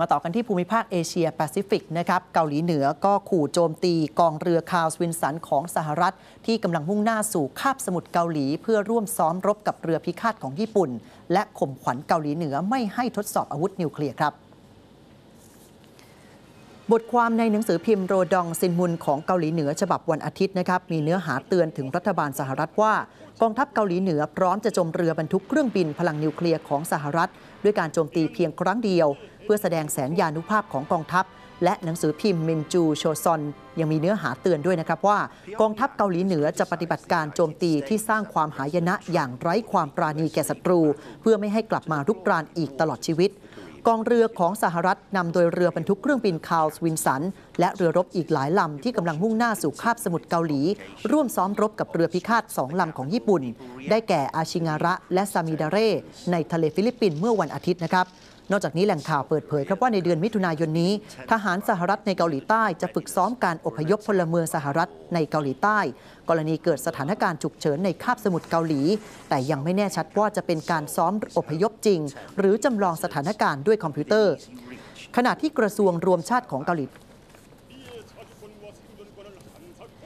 มาต่อกันที่ภูมิภาคเอเชียแปซิฟิกนะครับเกาหลีเหนือก็ขู่โจมตีกองเรือคาร์ลสวินสันของสหรัฐ ที่กำลังมุ่งหน้าสู่คาบสมุทรเกาหลี เพื่อร่วมซ้อมรบกับเรือพิฆาตของญี่ปุ่น และข่มขวัญเกาหลีเหนือไม่ให้ทดสอบอาวุธนิวเคลียร์ครับบทความในหนังสือพิมพ์โรดองซินมุนของเกาหลีเหนือฉบับวันอาทิตย์นะครับมีเนื้อหาเตือนถึงรัฐบาลสหรัฐว่ากองทัพเกาหลีเหนือพร้อมจะจมเรือบรรทุกเครื่องบินพลังนิวเคลียร์ของสหรัฐ ด้วยการโจมตีเพียงครั้งเดียว พื่อแสดงแสนยานุภาพของกองทัพ และหนังสือพิมพ์มินจูโชซอน ยังมีเนื้อหาเตือนด้วยนะครับว่า กองทัพเกาหลีเหนือจะปฏิบัติการโจมตีที่สร้างความหายนะอย่างไร้ความปราณีแก่ศัตรู เพื่อไม่ให้กลับมารุกรานอีกตลอดชีวิตกองเรือของสหรัฐนำโดยเรือบรรทุกเครื่องบินคาร์ลสวินสัน และเรือรบอีกหลายลำที่กำลังมุ่งหน้าสู่คาบสมุทรเกาหลี ร่วมซ้อมรบกับเรือพิฆาตสองลำของญี่ปุ่น ได้แก่อาชิงาระและซามิดาเร่ในทะเลฟิลิปปินส์เมื่อวันอาทิตย์นะครับ นอกจากนี้แหล่งข่าวเปิดเผยครับว่าในเดือนมิถุนายนนี้ทหารสหรัฐในเกาหลีใต้จะฝึกซ้อมการอพยพพลเมืองสหรัฐในเกาหลีใต้ กรณีเกิดสถานการณ์ฉุกเฉินในคาบสมุทรเกาหลี แต่ยังไม่แน่ชัดว่าจะเป็นการซ้อมอพยพจริง หรือจำลองสถานการณ์ด้วยคอมพิวเตอร์ ขณะที่กระทรวงรวมชาติของเกาหลี